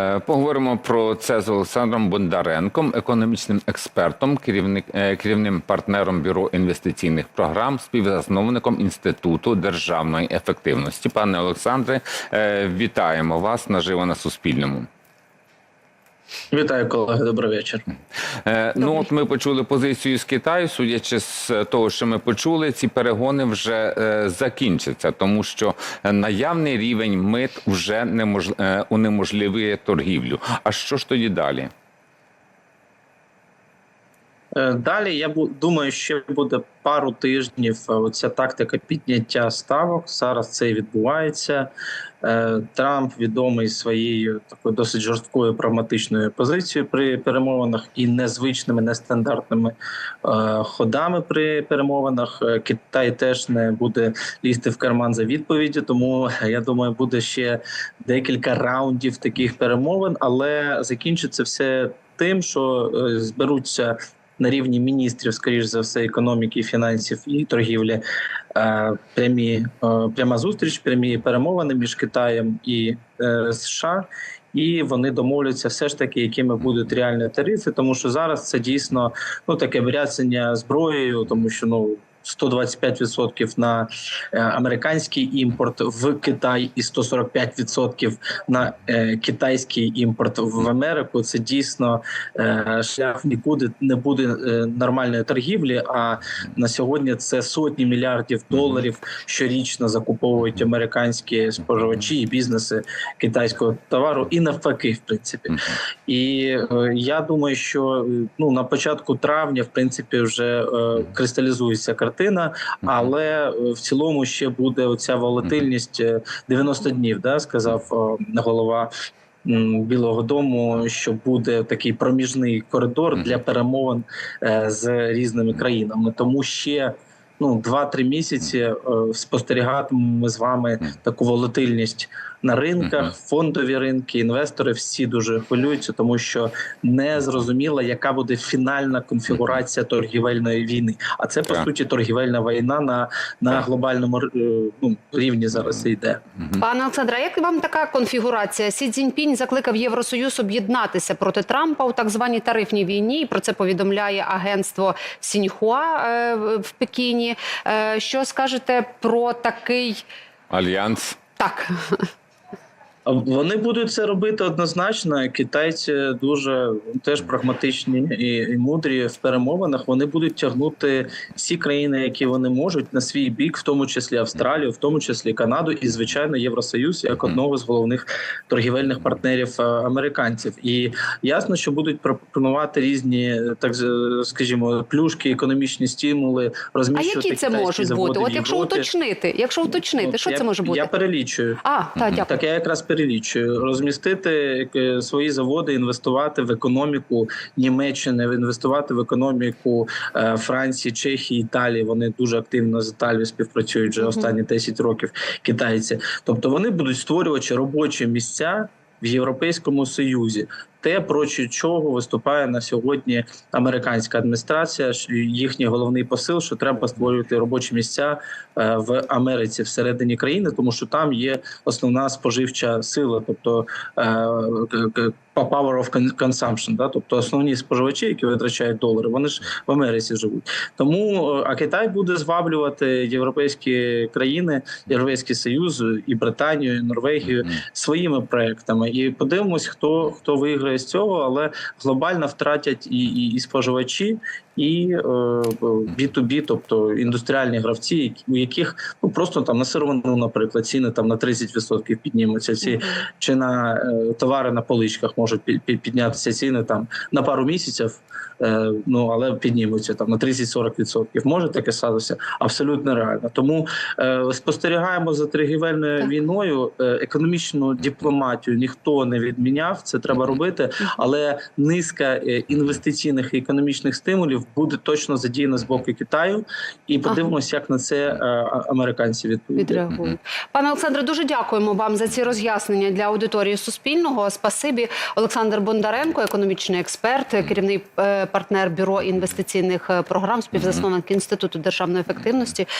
Е, Поговоримо про це з Олександром Бондаренком, економічним експертом, керівник, е, керівним партнером бюро інвестиційних програм, співзасновником інституту державної ефективності. Пане Олександре, е, вітаємо вас наживо на Суспільному. Вітаю, колеги. Добрий вечір. Е, Ну от ми почули позицію з Китаю. Судячи з того, що ми почули, ці перегони вже е, закінчаться, тому що наявний рівень мит вже немож... е, унеможливує торгівлю. А що ж тоді далі? Е, Далі я думаю, ще буде пару тижнів. е, Оця тактика підняття ставок. Зараз це і відбувається. Е, Трамп відомий своєю такою досить жорсткою прагматичною позицією при перемовинах і незвичними, нестандартними ходами при перемовинах. Китай теж не буде лізти в карман за відповіді. Тому я думаю, буде ще декілька раундів таких перемовин, але закінчиться все тим, що зберуться на рівні міністрів, скоріш за все, економіки, фінансів і торгівлі. е, Прямі е, пряма зустріч, прямі перемовини між Китаєм і е, США. І вони домовляться все ж таки, якими будуть реальні тарифи, тому що зараз це дійсно ну таке бряцання зброєю, тому що ну 125% на е, американський імпорт в Китай і 145% на е, китайський імпорт в Америку. Це дійсно е, шлях нікуди не буде нормальної торгівлі. А на сьогодні це сотні мільярдів доларів щорічно закуповують американські споживачі і бізнеси китайського товару, і навпаки, в принципі. І я думаю, що ну на початку травня, в принципі, вже кристалізується картина, але е, в цілому ще буде оця волатильність е, 90 днів, да, сказав е, голова. Білого Дому, що буде такий проміжний коридор для перемовин е, з різними країнами, тому ще ну 2-3 місяці е, спостерігатимемо ми з вами таку волатильність на ринках, фондові ринки, інвестори всі дуже хвилюються, тому що не зрозуміло, яка буде фінальна конфігурація торгівельної війни. А це по Так. суті торгівельна війна на, на глобальному е, ну, рівні зараз йде. Пане Олександре, як вам така конфігурація? Сі Цзіньпінь закликав Євросоюз об'єднатися проти Трампа у так званій тарифній війні. І про це повідомляє агентство Сіньхуа е, в Пекіні. Е, Що скажете про такий Альянс. так? Вони будуть це робити однозначно. Китайці дуже теж прагматичні і, і мудрі в перемовинах. Вони будуть тягнути всі країни, які вони можуть, на свій бік, в тому числі Австралію, в тому числі Канаду, і звичайно Євросоюз як одного з головних торгівельних партнерів е, американців. І ясно, що будуть пропонувати різні, так скажімо, плюшки, економічні стимули, А які це можуть бути? От якщо уточнити, якщо уточнити, Ну, що я- це може бути? Я перелічую. А, так, дякую. Так, я якраз перелічую розмістити е, свої заводи, інвестувати в економіку Німеччини, інвестувати в економіку е, Франції, Чехії, Італії. Вони дуже активно з Італією співпрацюють вже останні 10 років. Китайці, тобто вони будуть створювати робочі місця в Європейському Союзі. Те, проти чого виступає на сьогодні американська адміністрація, їхній головний посил, що треба створювати робочі місця е, в Америці всередині країни, тому що там є основна споживча сила, тобто е, power of consumption, да? тобто основні споживачі, які витрачають долари, вони ж в Америці живуть. Тому е, а Китай буде зваблювати європейські країни, Європейський Союз, і Британію, і Норвегію своїми проектами. І подивимось, хто хто виграє з цього, але глобально втратять і, і, і споживачі, і е, B2B, тобто індустріальні гравці, у яких ну просто там на сировину, наприклад, ціни там на 30% піднімуться. Ці чи на е, товари на поличках можуть пі- пі- піднятися ціни там на пару місяців. е, Ну але піднімуться там на 30-40%. Може таке статися абсолютно реально. Тому е, спостерігаємо за торгівельною війною. Е, економічну дипломатію ніхто не відміняв. Це треба робити, але низка е, інвестиційних і економічних стимулів буде точно задіяна з боку Китаю. І подивимося, як на це е, американці відповідають. Відреагують. Пане Олександре, дуже дякуємо вам за ці роз'яснення для аудиторії Суспільного. Спасибі. Олександр Бондаренко, економічний експерт, керівний е, партнер бюро інвестиційних програм, співзасновник інституту державної ефективності.